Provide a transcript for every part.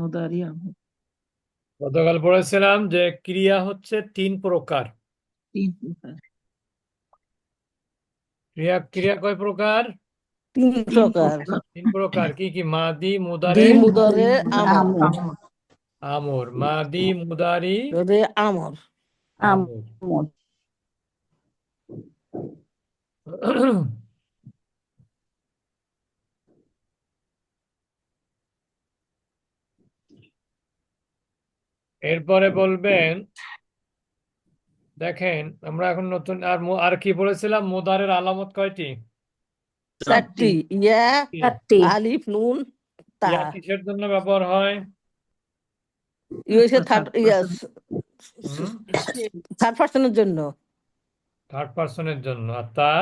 মুদারি গতকাল পড়েছিলাম যে ক্রিয়া হচ্ছে তিন প্রকার। তিন প্রকার। ক্রিয়া ক্রিয়া কয় প্রকার? তিন প্রকার। তিন প্রকার কি কি? মাদি দি মুদারে আমর। আমর। মাদি মুদারি? মুদরে আমর। আমর। এরপরে বলবেন দেখেন আমরা এখন নতুন আর আর কি বলেছিলাম? মোদারের আলামত কয়টি? চারটি। ইয়া কি? আলিফ নুন তা। ইয়া কিসের জন্য ব্যবহার হয়? USA third Third yeah third পার্সনের জন্য। থার্ড পার্সনের জন্য। আর তা?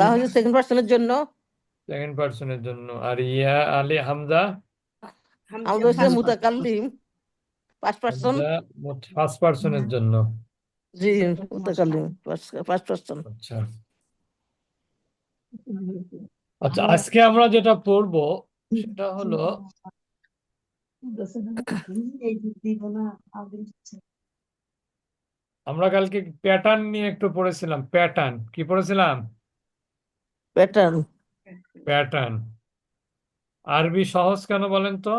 তা হচ্ছে সেকেন্ড পার্সনের জন্য। সেকেন্ড পার্সনের জন্য। আর ইয়া আলী হামজা? হচ্ছে মুতাকাল্লিম। ফার্স্ট পার্সন ফার্স্ট পার্সনের জন্য। জি ফার্স্ট পার্সন আচ্ছা। আচ্ছা আজকে আমরা যেটা পড়ব সেটা হলো আমরা কালকে প্যাটার্ন নিয়ে একটু পড়েছিলাম। প্যাটার্ন কি পড়েছিলাম? প্যাটার্ন প্যাটার্ন আরবি সহজ কেন বলেন তো?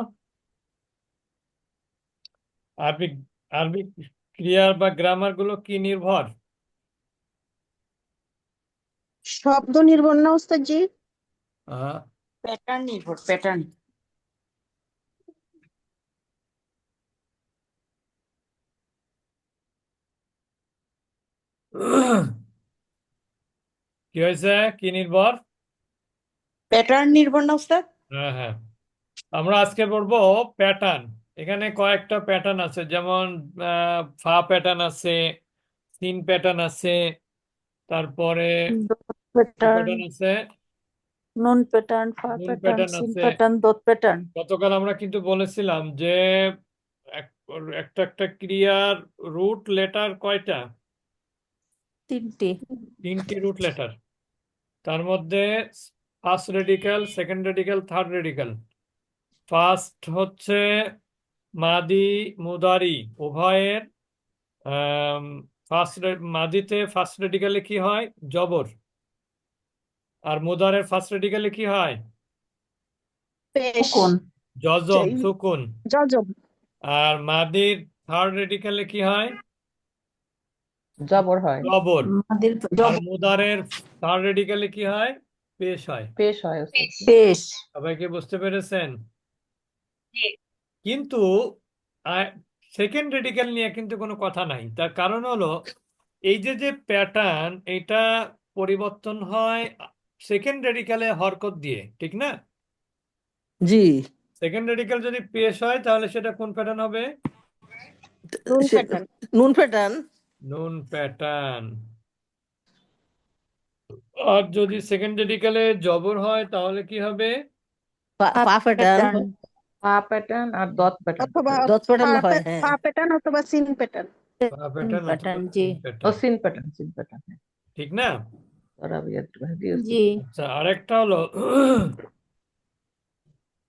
আরবি আরবি ক্রিয়ার বা গ্রামারগুলো কি নির্ভর? শব্দ নির্ভর না ওস্তাদ জি? আহ, প্যাটার্ন নির্ভর প্যাটার্ন কি হয়েছে? কি নির্ভর? প্যাটার্ন নির্ভর না ওস্তাদ? হ্যাঁ হ্যাঁ। আমরা আজকে পড়ব প্যাটার্ন এখানে কয়েকটা প্যাটার্ন আছে যেমন ফা প্যাটার্ন আছে সিন প্যাটার্ন আছে তারপরে প্যাটার্ন আছে। নুন প্যাটার্ন ফা প্যাটার্ন সিন আছে। প্যাটার্ন দোত প্যাটার্ন গতকাল আমরা কিন্তু বলেছিলাম যে এক- একটা একটা ক্রিয়ার রুট লেটার কয়টা? তিনটি। তিনটি রুট লেটার তার মধ্যে first radical second radical third radical first হচ্ছে মাদি মুদারি উভয়ের ফার্স্ট মাদিতে ফার্স্ট রেডিকালে কি হয়? জবর। আর মুদারের ফার্স্ট রেডিকালে কি হয়? পেশ। কোন জজম সুকুন। আর মাদির থার্ড রেডিক্যালে কি হয়? জবর হয়। জবর। মাদের আর মুদারের থার্ড রেডিক্যালে কি হয়? পেশ হয়। পেশ হয়। পেশ। সবাই কি বুঝতে পেরেছেন? কিন্তু সেকেন্ড রেডিক্যাল নিয়ে কিন্তু কোনো কথা নাই। তার কারণ হলো এই যে যে প্যাটার্ন এটা পরিবর্তন হয় সেকেন্ড রেডিক্যালে হরকত দিয়ে ঠিক না? জি। সেকেন্ড রেডিক্যাল যদি পেশ হয় তাহলে সেটা কোন প্যাটার্ন হবে? নুন প্যাটার্ন নুন প্যাটার্ন আর যদি সেকেন্ড রেডিক্যালে জবর হয় তাহলে কি হবে? পা পা প্যাটার্ন পা প্যাটার্ন আর দত প্যাটার্ন অথবা দত প্যাটার্ন পা হয় প্যা- হ্যাঁ পা প্যাটার্ন অথবা সিন প্যাটার্ন বা প্যাটার্ন pattern, অথবা জি। সিন ও প্যাটার্ন সিন প্যাটার্ন সিন প্যাটার্ন ঠিক না আরবিয়াত ভাজি ওস্তাদ। জি আচ্ছা আরেকটা হলো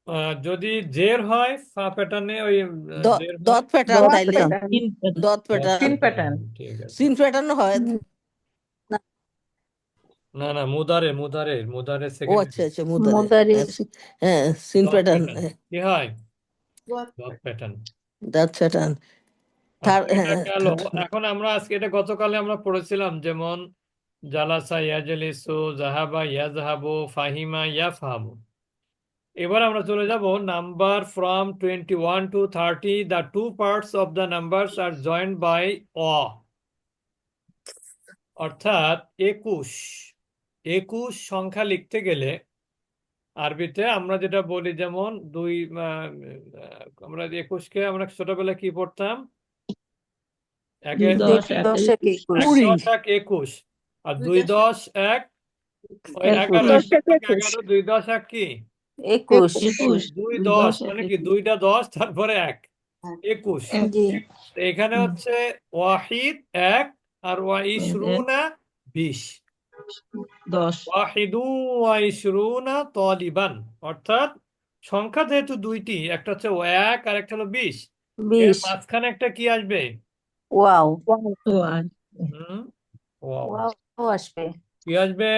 আহ, যদি জের হয় ফা প্যাটার্নে ওই আহ, দ- জের হয় দত প্যাটার্ন দত তাইলে প্যাটার্ন দত প্যাটার্ন সিন প্যাটার্ন ঠিক আছে সিন প্যাটার্ন হয় না না মুদারে মুদারে মুদারে ও সেকেন্ড আচ্ছা আচ্ছা মুদারে। মুদারে। হ্যাঁ, হ্যাঁ সিন প্যাটার্ন প্যাটার্ন কি হয়? দত প্যাটার্ন দত প্যাটার্ন থার্ড এটা গেল থার্ড এখন আমরা আজকে এটা গতকালে আমরা পড়েছিলাম যেমন জালাসা ইয়াজলিসু জাহাবা ইয়াজহাবু ফাহিমা ইয়াফহামু। এবার আমরা চলে যাব number from twenty one to thirty the two parts of the numbers are joined by uh অর্থাৎ একুশ। একুশ সংখ্যা লিখতে গেলে আরবিতে আমরা যেটা বলি যেমন দুই আমরা একুশকে আমরা ছোটবেলায় কি পড়তাম? একুশ। আর দুই দশ। এক এগারো দুই দশ এক কি? একুশ। একুশ। দুই দশ মানে কি? দুইটা দশ তারপরে এক। একুশ। এখানে হচ্ছে ওয়াহিদ এক আর ওয়াইশরুনা বিশ। দশ। ওয়াহিদু ওয়াইশরুনা তলিবান। অর্থাৎ সংখ্যা যেহেতু দুইটি একটা হচ্ছে এক আর একটা হলো বিশ। এর বিশ। মাঝখানে একটা কি আসবে? ওয়াও। হুম? ওয়াও ওয়াও। আসবে। কি আসবে?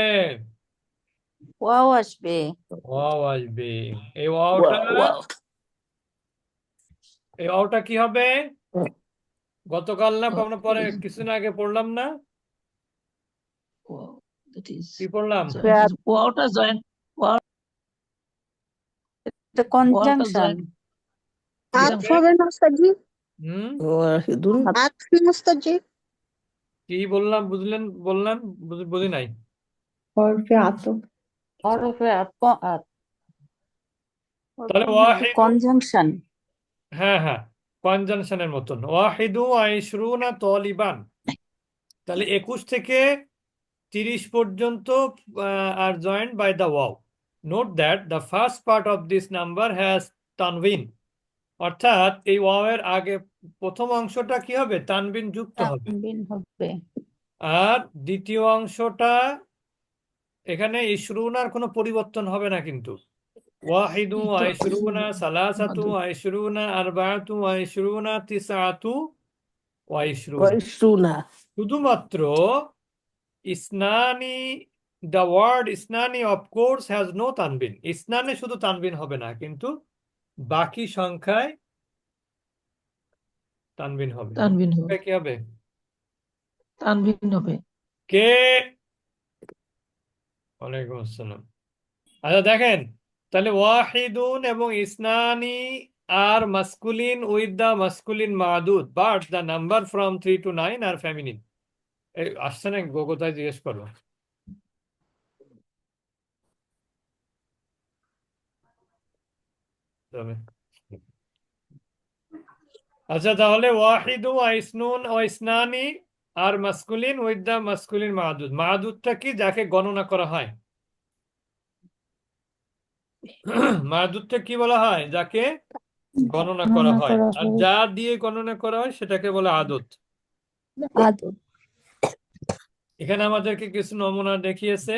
ওয়াও আসবে। ওয়াও আসবে। এই ওয়াওটা এই ওয়াওটা কি হবে? গতকাল না আমরা পরে কিছুদিন আগে পড়লাম না। That is কি পড়লাম কনজাংশন আতফ হবে হুম? কি বললাম বুঝলেন বললাম বুঝি নাই? হরফে আতফ হরফে তাহলে ওয়াহিদ কনজাংশন হ্যাঁ হ্যাঁ কনজাংশনের মতন। ওয়াহিদু আইশরুনা তলিবান। তাহলে একুশ থেকে তিরিশ পর্যন্ত are joined by the wow note that the first part of this number has তানবিন অর্থাৎ এই ওয়াও এর আগে প্রথম অংশটা কি হবে? তানবিন যুক্ত হবে। আর দ্বিতীয় অংশটা এখানে ইশরুনার কোনো পরিবর্তন হবে না কিন্তু। ওয়াহিদু আইশরুনা সালাসাতু আইশরুনা আরবাআতু আইশরুনা ওয়াইশরুনা ওয়াইশরুনা শুধুমাত্র ইসনানি দ্য ওয়ার্ড ইসনানি অফ কোর্স হ্যাজ নো তানবিন ইসনানে শুধু তানবিন হবে না কিন্তু বাকি সংখ্যায় তানবিন হবে। তানবিন হবে। কি হবে? তানবিন হবে। কে? ওয়ালাইকুম আসসালাম। আচ্ছা দেখেন তাহলে ওয়াহিদুন এবং ইসনানি আর masculine with the masculine Masud but the number from three to nine are feminine এই আসছে না গোগোতায় জিজ্ঞেস করো। আচ্ছা তাহলে ওয়াহিদু আইসনুন ও ইসনানি আর মাসকুলিন উইথ দা মাসকুলিন মাদুদ। মাদুদটা কি যাকে গণনা করা হয়? মাদুদটা কি বলা হয়? যাকে গণনা করা হয়। আর যা দিয়ে গণনা করা হয় সেটাকে বলে আদত। আদত। এখানে আমাদেরকে কিছু নমুনা দেখিয়েছে।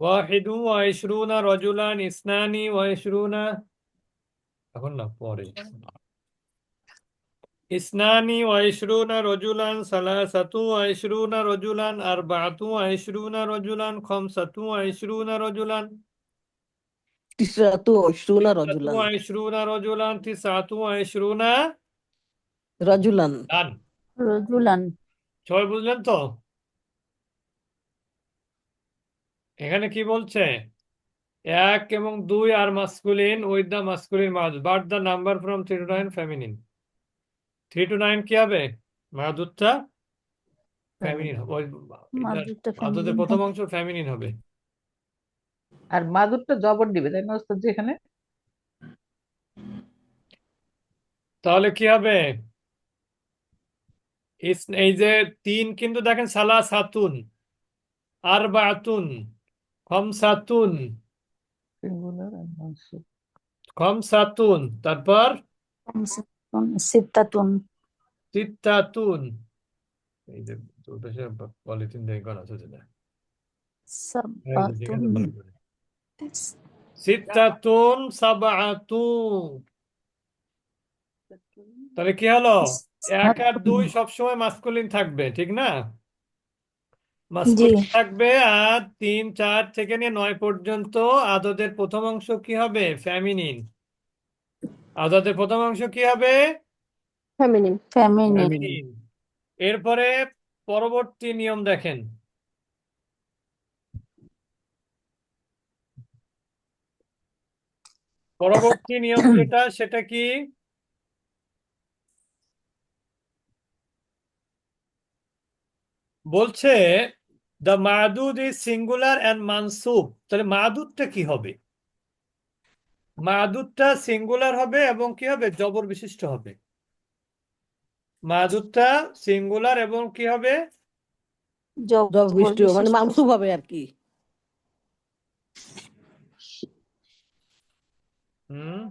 ওয়াহিদু ওয়াইশরুনা রজুলান ইসনানি ওয়াইশরুনা। এখন না পরে। ইসনানি ওয়াইশরুনা রজুলান সালাসাতু ওয়াইশরুনা রজুলান আরবাআতু ওয়াইশরুনা রজুলান খামসাতু ওয়াইশরুনা রজুলান। তিসরাতু ওয়াইশরুনা সিত্তাতু রাজুলান ওয়াইশরুনা রজুলান তিসআতু ওয়াইশরুনা রাজুলান। ডান রজুলান সবাই বুঝলেন তো? এখানে কি বলছে? এক এবং দুই আর masculine with the masculine Masud but the number from three to nine feminine three to nine কি হবে? মাদুদটা ফেমিনিন হবে। ওই মাদুদটা প্রথম অংশ ফেমিনিন হবে। আর মাদুরটা জবর দিবে তাই না ওস্তাদ এখানে? তাহলে কি হবে? এই যে তিন কিন্তু দেখেন সালাসাতুন আরবাতুন খমসাতুন। সিঙ্গুলার আর মানসুব খমসাতুন তারপর? খামসাতুন, সিত্তাতুন। সিত্তাতুন। এই যে দুটো সে পলিথিন দিয়ে করা আছে যেটা এই যে যেখানে সাবাতুন ভালো করে। সিত্তাতুন সাবাতুন। তাহলে কি হলো? এক আর দুই সবসময় মাস্কুলিন থাকবে ঠিক না? মাস্কুলিন থাকবে আর তিন চার থেকে নিয়ে নয় পর্যন্ত আদতের প্রথম অংশ কি হবে? ফেমিনিন আদতের প্রথম অংশ কি হবে? ফেমিনিন এরপরে পরবর্তী নিয়ম দেখেন। পরবর্তী নিয়ম যেটা সেটা কি? বলছে দ্য মাদুদ ইজ সিঙ্গুলার অ্যান্ড মানসুব তাহলে মাদুদটা কি হবে? মাদুদটা সিঙ্গুলার হবে এবং কি হবে? জবর বিশিষ্ট হবে। মাদুদটা সিঙ্গুলার এবং কি হবে? জবর মানে মানসুব হবে আর কি। হুম।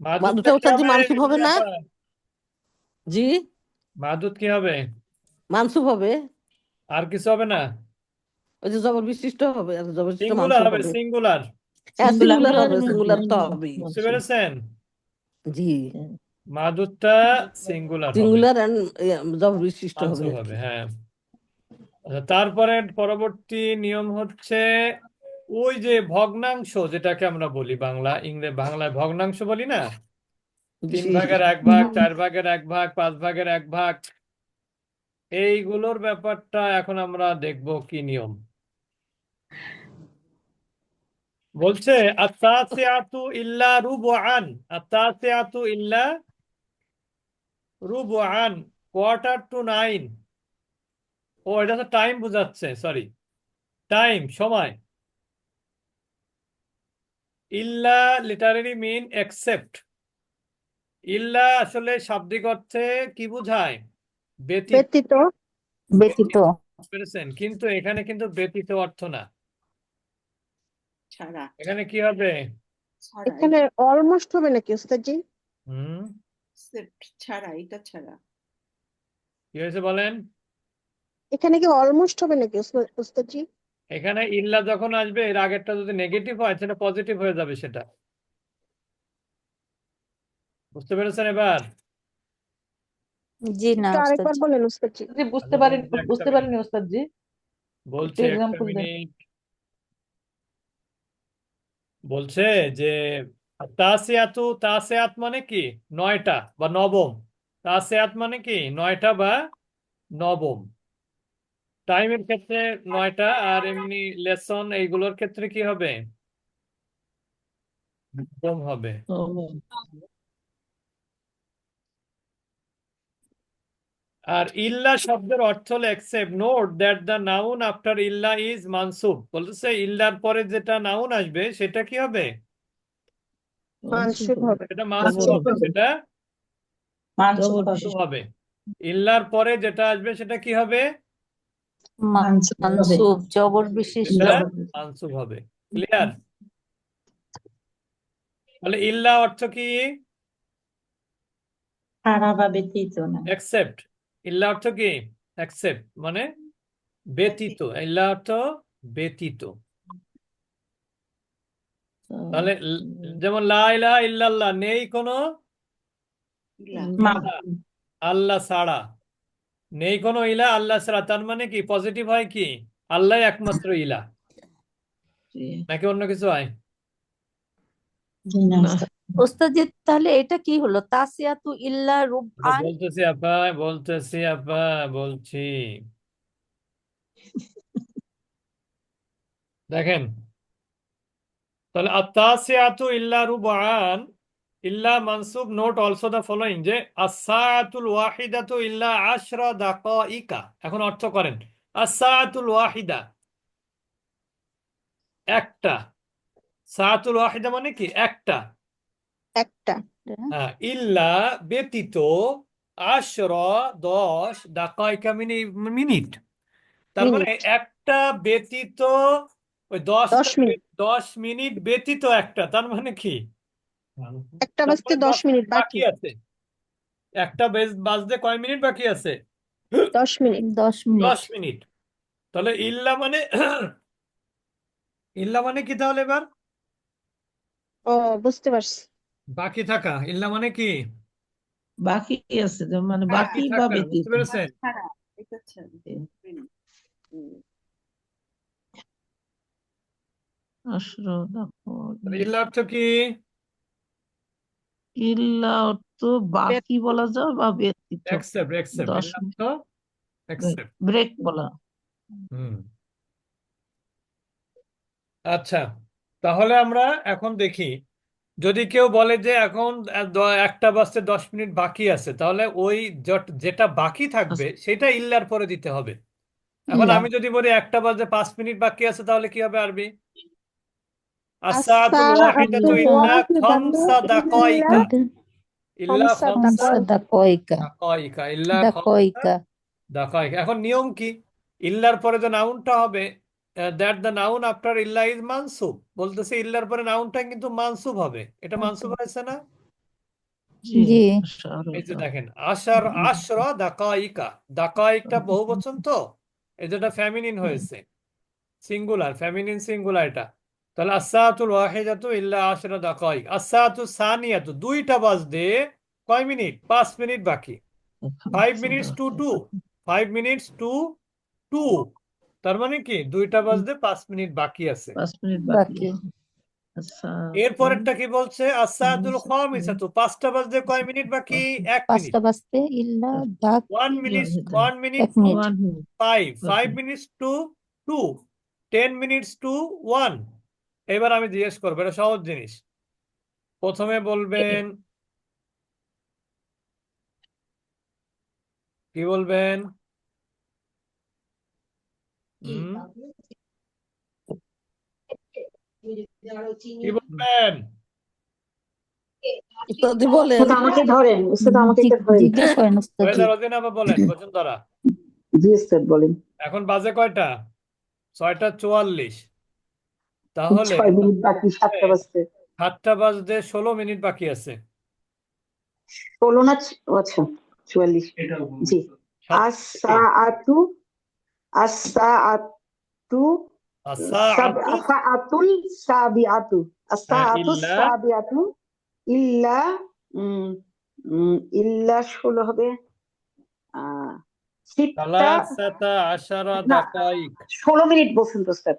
মাদুদটা হবে? মানসুব হবে না? জি। মাদুদ কি হবে? মানসুব হবে। আর কিছু হবে না? ওই যে জবর বিশিষ্ট হবে আর জবর বিশিষ্ট সিঙ্গুলার মানসুব হবে হবে। সিঙ্গুলার হ্যাঁ সিঙ্গুলার হবে হবে। সিঙ্গুলার তো হবেই। বুঝতে পেরেছেন? জি। মাদুরটা সিঙ্গুলার হবে। সিঙ্গুলার এন্ড জবর বিশিষ্ট হবে। মানসুব আর হবে কি হ্যাঁ। আচ্ছা তারপরে পরবর্তী নিয়ম হচ্ছে ওই যে ভগ্নাংশ যেটাকে আমরা বলি বাংলা ইংরেজি বাংলায় ভগ্নাংশ বলি না? তিন ভাগের এক ভাগ চার ভাগের এক ভাগ পাঁচ ভাগের এক ভাগ এইগুলোর ব্যাপারটা এখন আমরা দেখব কি নিয়ম। বলছে, আত্তাসিআতু ইল্লা রুবআন, আত্তাসিআতু ইল্লা রুবআন, কোয়ার্টার টু নাইন। ও, এটা তো টাইম বোঝাচ্ছে, সরি। টাইম, সময়। ইল্লা লিটারেরি মিন এক্সেপ্ট। ইল্লা আসলে শাব্দিক অর্থে কি বোঝায়? ব্যতীত ব্যতীত পেরেছেন কিন্তু এখানে কিন্তু ব্যতীত অর্থ না। ছাড়া। এখানে কি হবে? এখানে অলমোস্ট হবে নাকি ওস্তাদজি? হুম। ছাড়া এটা ছাড়া। কি হয়েছে বলেন? এখানে কি অলমোস্ট হবে নাকি ওস্তা- ওস্তাদজি? এখানে ইল্লা যখন আসবে এর আগেরটা যদি নেগেটিভ হয় সেটা পজিটিভ হয়ে যাবে সেটা। বুঝতে পেরেছেন এবার? জি না একটু আরেকবার বলেন ওস্তাদজি। জি বুঝতে পারেন একটা বুঝতে পারেনি ওস্তাদ জি বলছে একটা example দেন। মিনিট। বলছে যে তাসিয়াতু তাসিয়াত মানে কি? নয়টা বা নবম। তাসিয়াত মানে কি? নয়টা বা নবম। টাইমের ক্ষেত্রে নয়টা আর এমনি লেসন এইগুলোর ক্ষেত্রে কি হবে? নবম হবে। আর ইল্লা শব্দের অর্থ হলো except note that the noun after ইল্লা ইজ মানসুব। বলতেছে ইল্লার পরে যেটা নাউন আসবে সেটা কি হবে? সেটা মানসুব হবে সেটা মানসুব মানসুব হবে। ইল্লার পরে যেটা আসবে সেটা কি হবে? মানসুব জবর বিশিষ্ট মানসুব হবে। ক্লিয়ার তাহলে ইল্লা অর্থ কি? ছাড়া বা ব্যতীত না। অ্যাকসেপ্ট ইল্লা অর্থ কি? অ্যাকসেপ্ট মানে ব্যতীত। ইল্লা অর্থ ব্যতীত। তাহলে যেমন লা ইল্লাল্লাহ নেই কোনো আল্লাহ ছাড়া। নেই কোনো ইলা আল্লাহ ছাড়া। তার মানে কি? পজিটিভ হয় কি? আল্লাহ একমাত্র ইলা নাকি অন্য কিছু হয়? ওস্তাদ তাহলে এটা কি হলো? তাসিয়াতু ইল্লা এটা রুবআন বলতেছি আপা বলতেছি আপা বলছি। দেখেন তাহলে আত্তাসিয়াতু ইল্লা রুবআন ইল্লা মানসুব নোট অলসো দ্য ফলোইং যে আসাআতুল ওয়াহিদাতু ইল্লা আশরা দাকাইকা এখন অর্থ করেন আসাআতুল ওয়াহিদা। একটা সাআতুল ওয়াহিদা মানে কি? একটা। একটা। হ্যাঁ ইল্লা ব্যতীত আশরা দশ দাকাইকা মিনি মিনিট। তার মানে একটা ব্যতীত ওই দশ মিনিট। দশ মিনিট ব্যতীত একটা তার মানে কি? একটা বাজতে মানে দশ মিনিট বাকি। বাকি আছে। একটা বাজতে কয় মিনিট বাকি আছে? দশ মিনিট। দশ মিনিট। দশ মিনিট। তাহলে ইল্লা মানে ইল্লা মানে কি তাহলে এবার? ও বুঝতে পারছি। বাকি থাকা ইল্লা মানে কি? বাকি আছে মানে বাকি বাকি বা ব্যতীত পেরেছেন ইল্লা অর্থ কি? ইল্লা অর্থ বাকি বলা যায় বা ব্যতীত দশ ইল্লা ব্রেক বলা। হুম। আচ্ছা তাহলে আমরা এখন দেখি যদি কেউ বলে যে এখন একটা বাজতে দশ মিনিট বাকি আছে তাহলে ওই যেটা বাকি থাকবে সেটা ইল্লার পরে দিতে হবে। এখন আমি যদি বলি একটা বাজে পাঁচ মিনিট বাকি আছে তাহলে কি হবে আরবি? এখন নিয়ম কি? ইল্লার পরে যে নাউনটা হবে দ্যাট দ্য নাউন আফটার ইল্লা ইজ মানসুব বলতেছে ইল্লার পরে নাউনটা কিন্তু মানসুব হবে। এটা মানসুব হয়েছে না? এই যে দেখেন আশার আশরা দাকাইকা দাকাইকটা বহুবচন তো? এই যেটা ফেমিনিন হয়েছে। সিঙ্গুলার ফেমিনিন সিঙ্গুলার এটা। তাহলে আসাতুল ওয়াহিদাতু ইল্লা আশরা দাকাইক আসাতু সানিয়াতু দুইটা বাজতে কয় মিনিট? পাঁচ মিনিট বাকি। Five minutes to two five minutes to two তার মানে কি? দুইটা বাজতে পাঁচ মিনিট বাকি আছে। পাঁচ মিনিট বাকি বাকি। আচ্ছা এরপরেরটা কি বলছে? আসাদুল খামিসাতু পাঁচটা বাজতে কয় মিনিট বাকি? এক মিনিট। পাঁচটা বাজতে ইল্লা দাক one minute. One minute five five. Minutes to two ten minutes to one এবার আমি জিজ্ঞেস করব এটা সহজ জিনিস। প্রথমে বলবেন কি বলবেন? হুম। কি বলবেন উস্তাদি বলেন। আমাকে ধরেন উস্তাদ আমাকে ধরেন। জিজ্ঞেস করেন উস্তাদ। রোজিনা আবার বলেন বসুন্ধরা। জি উস্তাদ বলেন। এখন বাজে কয়টা? ছয়টা চুয়াল্লিশ। তাহলে ছয় মিনিট বাকি সাতটা বাজতে। সাতটা বাজতে ষোলো মিনিট বাকি আছে। ষোলো না আচ্ছা চুয়াল্লিশ। জি। আসাআতু আসাআতু আসাআতু আসাআতুল সাবিআতু আসাআতু ইল্লা? সাবিআতু। ইল্লা ইল্লা ষোলো হবে। ষোলো মিনিট বলছেন তো স্যার?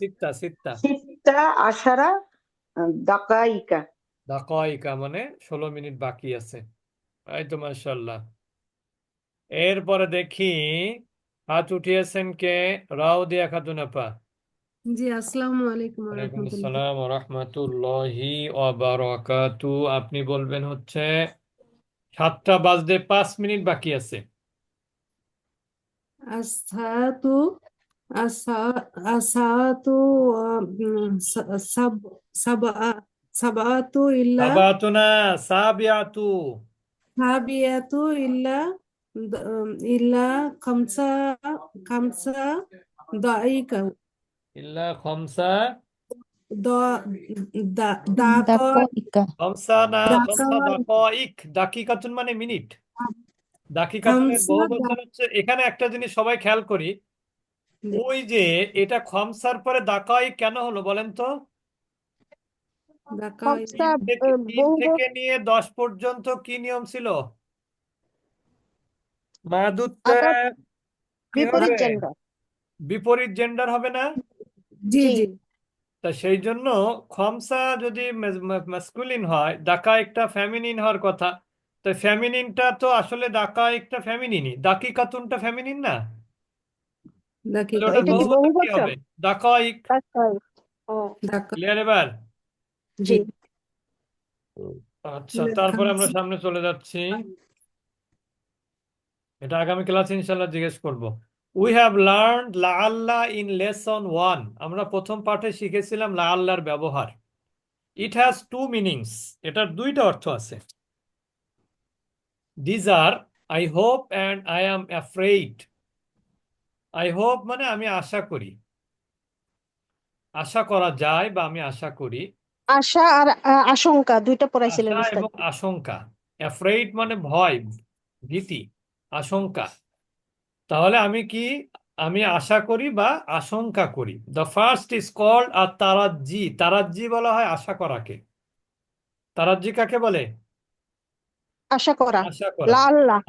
সিত্তা আশারা দাকাইকা। দাকাইকা মানে ষোলো মিনিট বাকি আছে। এই তো মাশাআল্লাহ। এরপরে দেখি হাত উঠিয়েছেন কে? রাও দিয়া খাতুন আপা। জি আসসালামু আলাইকুম ওয়া ওয়ালাইকুম আসসালাম ওয়া রাহমাতুল্লাহি ওয়া বারাকাতু। আপনি বলবেন হচ্ছে সাতটা বাজতে পাঁচ মিনিট বাকি আছে। আসাতু আসা আসাতু সাব সাবা সাবাতু ইল্লা সাবাতুনা সাবিয়াতু। সাবিয়াতু ইল্লা খমসা না খমসা দাকাইক। দাকাইক দাকিকাতুন মানে মিনিট। হচ্ছে এখানে একটা জিনিস সবাই খেয়াল করি। ওই যে এটা খমসার পরে দাকাইক কেন হলো বলেন তো? থেকে নিয়ে দশ পর্যন্ত কি নিয়ম ছিল? আবার কি বিপরীত হবে? জেন্ডার বিপরীত জেন্ডার হবে না? জি জি। তা সেই জন্য খমসা যদি মাস্কুলিন হয় দাকা একটা ফেমিনিন হওয়ার কথা তো ফেমিনিনটা তো আসলে দাকা একটা ফেমিনিনই দাকিকাতুনটা ফেমিনিন না? দাকিক তাহলে ওটা এটা কি বহুবচন কি বহুবচন? হবে? দাকাইক ও। দাকা ক্লিয়ার এবার? জি। আচ্ছা তারপরে আমরা সামনে চলে যাচ্ছি। এটা আগামী ক্লাসে ইনশাল্লাহ জিজ্ঞেস করব। উই হ্যাভ লার্নড লাআল্লাহ ইন লেসন ওয়ান আমরা প্রথম পাঠে শিখেছিলাম লাআল্লাহর ব্যবহার। ইট হ্যাজ টু মিনিংস এটার দুইটা অর্থ আছে। These are I hope and I am afraid I hope মানে আমি আশা করি। আশা করা যায় বা আমি আশা করি। আশা আর আশঙ্কা দুইটা পড়াইছিলেন আশা এবং আশঙ্কা। অ্যাফ্রেইড মানে ভয় ভীতি। আশঙ্কা। তাহলে আমি কি আমি আশা করি বা আশঙ্কা করি? দ্য ফার্স্ট ইজ কল্ড আর তারাজ্জি। তারাজ্জি বলা হয় আশা করাকে। তারাজ্জি কাকে বলে? আশা করা। আশা করা।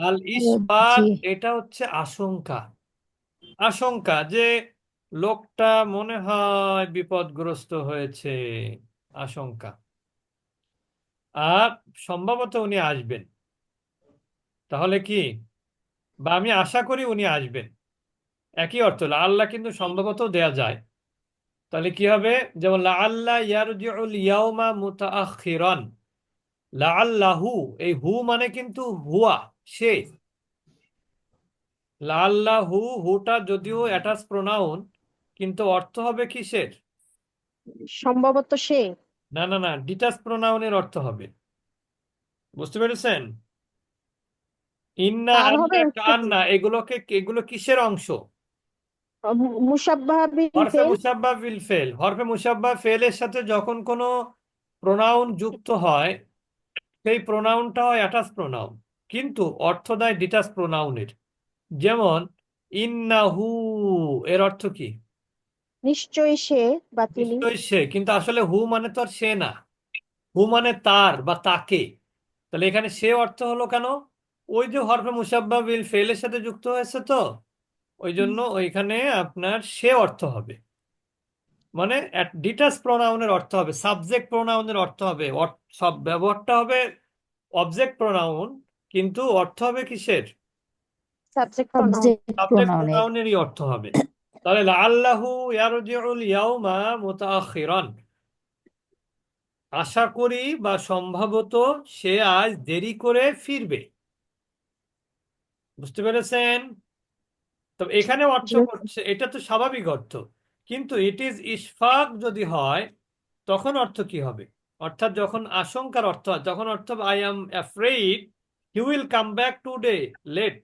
আল ইসবাত এটা হচ্ছে আশঙ্কা। আশঙ্কা যে লোকটা মনে হয় বিপদগ্রস্ত হয়েছে। আশঙ্কা। আর সম্ভবত উনি আসবেন। তাহলে কি? বা আমি আশা করি উনি আসবেন। একই অর্থ আল্লাহ কিন্তু সম্ভবত দেয়া যায়। তাহলে কি হবে? যেমন লা আল্লাহ ইয়ারজিউল ইয়াউমা মুতাআখিরান। লাআল্লাহু এই হু মানে কিন্তু হুয়া সে। লাআল্লাহু হুটা যদিও অ্যাটাচ প্রোনাউন কিন্তু অর্থ হবে কিসের? সম্ভবত সে। না না না ডিটাচ প্রোনাউনের অর্থ হবে। বুঝতে পেরেছেন? ইন্না তার হবে আন্না এগুলোকে এগুলো কিসের অংশ? মুসাব্বাহ বিল হরফে ফেল। মুসাব্বা বিল ফেল। হরফে মুসাব্বা ফেলের সাথে যখন কোনো প্রোনাউন যুক্ত হয় সেই প্রোনাউনটা হয় অ্যাটাচ প্রোনাউন কিন্তু অর্থ দেয় ডিটাচ প্রোনাউনের যেমন ইন্নাহু এর অর্থ কি? নিশ্চয়ই সে বা তিনি। নিশ্চয়ই সে কিন্তু আসলে হু মানে তো আর সে না। হু মানে তার বা তাকে। তাহলে এখানে সে অর্থ হলো কেন? ওই যে হরফে মুসাব্বা বিল ফেলের সাথে যুক্ত হয়েছে তো ওই জন্য ওইখানে আপনার সে অর্থ হবে। মানে ডিটাচ প্রোনাউনের অর্থ হবে সাবজেক্ট প্রোনাউনের অর্থ হবে সব ব্যবহারটা হবে অবজেক্ট প্রোনাউন কিন্তু অর্থ হবে কিসের? সাবজেক্ট প্রনাউন সাবজেক্ট সাবজেক্ট প্রোনাউনের প্রোনাউনেরই অর্থ হবে। তাহলে লাআল্লাহু ইয়ারজিউল ইয়াউমা মুতাআখিরান। আশা করি বা সম্ভবত সে আজ দেরি করে ফিরবে। বুঝতে পেরেছেন? তো এখানে অর্থ করছে এটা তো স্বাভাবিক অর্থ। কিন্তু ইট ইজ ইশফাক যদি হয় তখন অর্থ কি হবে? অর্থাৎ যখন আশঙ্কার অর্থ হয় তখন অর্থ I am afraid he will come back today late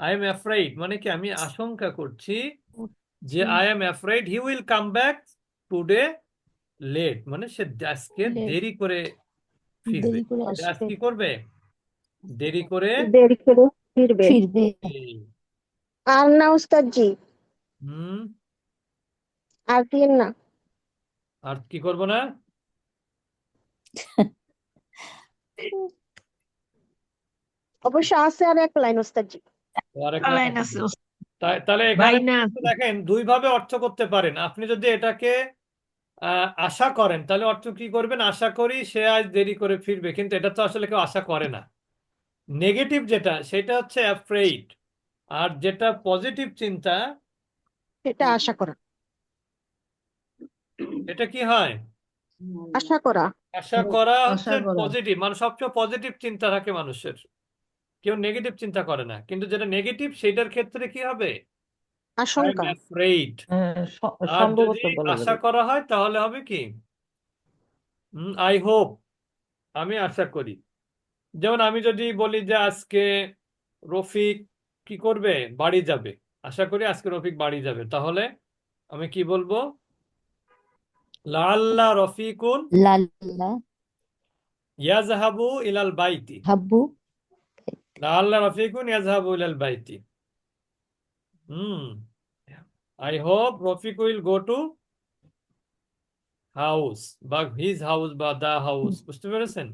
I am afraid মানে কি আমি আশঙ্কা করছি যে I am afraid he will come back today late মানে সে আজকে দেরি করে ফিরবে। আজ কি করবে? দেরি করে দেরি করে ফিরবে। ফিরবে। আর না উস্তাদ জি হুম। আর দিন না। আর কি করব না? অবশ্য আছে আর এক লাইন উস্তাদ জি আর এক লাইন লাইন আছে তাহলে এখানে দেখেন দুই ভাবে অর্থ করতে পারেন। আপনি যদি এটাকে আহ, আশা করেন তাহলে অর্থ কি করবেন? আশা করি সে আজ দেরি করে ফিরবে কিন্তু এটা তো আসলে কেউ আশা করে না। নেগেটিভ যেটা সেটা হচ্ছে অ্যাফ্রেইড আর যেটা পজিটিভ চিন্তা এটা আশা করা। এটা কি হয়? আশা করা। আশা করা হচ্ছে পজিটিভ মানে সবচেয়ে পজিটিভ চিন্তা থাকে মানুষের। কেউ নেগেটিভ চিন্তা করে না কিন্তু যেটা নেগেটিভ সেটার ক্ষেত্রে কি হবে? আই আশঙ্কা অ্যাফ্রেইড হ্যাঁ, আর যদি আশা করা হয় তাহলে হবে কি? আই হোপ আমি আশা করি। যেমন আমি যদি বলি যে আজকে রফিক কি করবে? বাড়ি যাবে। আশা করি আজকে রফিক বাড়ি যাবে। তাহলে আমি কি বলব? লাল্লা রফিকুন লাল্লা ইয়াজহাবু ইলাল বাইতি। হাব্বু লাল্লা রফিকুন ইয়াজহাবু ইলাল বাইতি। হুম। I hope Rafiq will go to house বা হিজ হাউস বা দা হাউস। বুঝতে পেরেছেন?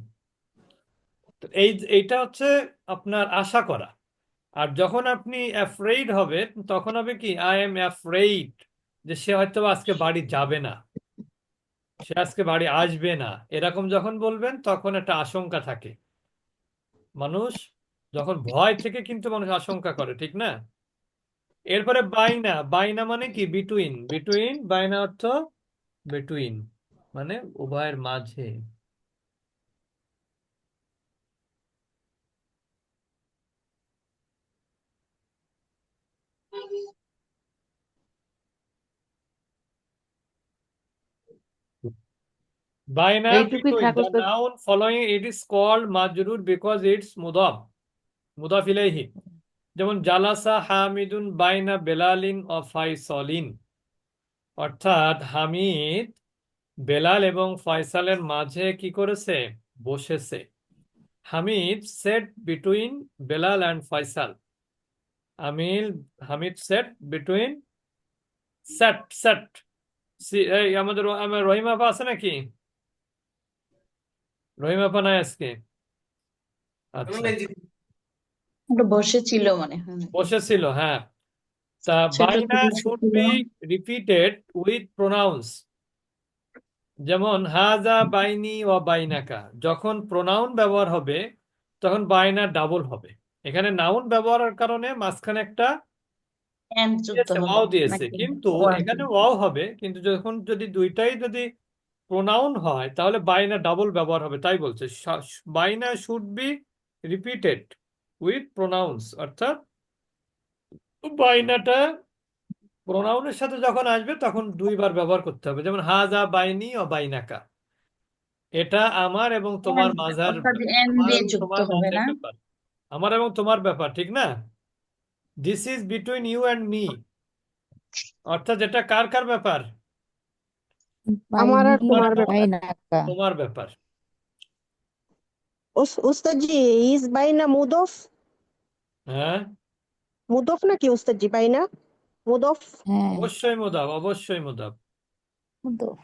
এই, এইটা হচ্ছে আপনার আশা করা। আর যখন আপনি অ্যাফ্রেইড হবে তখন হবে কি আই এম অ্যাফ্রেইড যে সে হয়তো আজকে বাড়ি যাবে না। সে আজকে বাড়ি আসবে না। এরকম যখন বলবেন, তখন একটা আশঙ্কা থাকে। মানুষ যখন ভয় থেকে কিন্তু মানুষ আশঙ্কা করে, ঠিক না? এরপরে বাইনা বাইনা মানে কি? বিটুইন বিটুইন বাইনা অর্থ বিটুইন মানে উভয়ের মাঝে। Baina এইটুকুই between থাকুক the তো noun following it is called majrur because it's mudaf. Mudaf ilayhi. যেমন জালাসা হামিদুন বাইনা বেলালিন ও ফাইসলিন অর্থাৎ হামিদ বেলাল এবং ফয়সালের মাঝে কি করেছে বসেছে Hamid sat between Bilal and Faisal Amil Hamid sat between sat sat এই আমাদের আমার রহিম আপা আছে নাকি রহিম আপা নাই আজকে? আচ্ছা। বসেছিল মনে হয়। বসেছিল হ্যাঁ। তা বাইনা শুড ছিল। বি রিপিটেড উইথ প্রোনাউন্স যেমন হাজা বাইনি ও বাইনাকা। যখন প্রোনাউন ব্যবহার হবে তখন বাইনা ডাবল হবে। এখানে নাউন ব্যবহারের কারণে মাঝখানে একটা ওয়াও দিয়েছে। কিন্তু এখানে ওয়াও হবে কিন্তু যখন যদি দুইটাই যদি প্রোনাউন হয় তাহলে বাইনা ডাবল ব্যবহার হবে তাই বলছে। বাইনা should be repeated with pronouns অর্থাৎ বাইনাটা প্রোনাউনের সাথে যখন আসবে তখন দুইবার ব্যবহার করতে হবে। যেমন হাজা বাইনি ও বাইনাকা। এটা আমার এবং তোমার মাঝার তোমার ব্যাপার। আমার এবং তোমার ব্যাপার ঠিক না? This is between you and me অর্থাৎ এটা কার কার ব্যাপার? আমার আর বাইনি তোমার ব্যাপার। তোমার ব্যাপার। উস- উস্তাদ জি ইজ বাইনা মুদফ? হ্যাঁ? মুদফ নাকি ওস্তাদ জি পাই না? মুদফ? হ্যাঁ। অবশ্যই মুদাব অবশ্যই মুদাব মুদফ।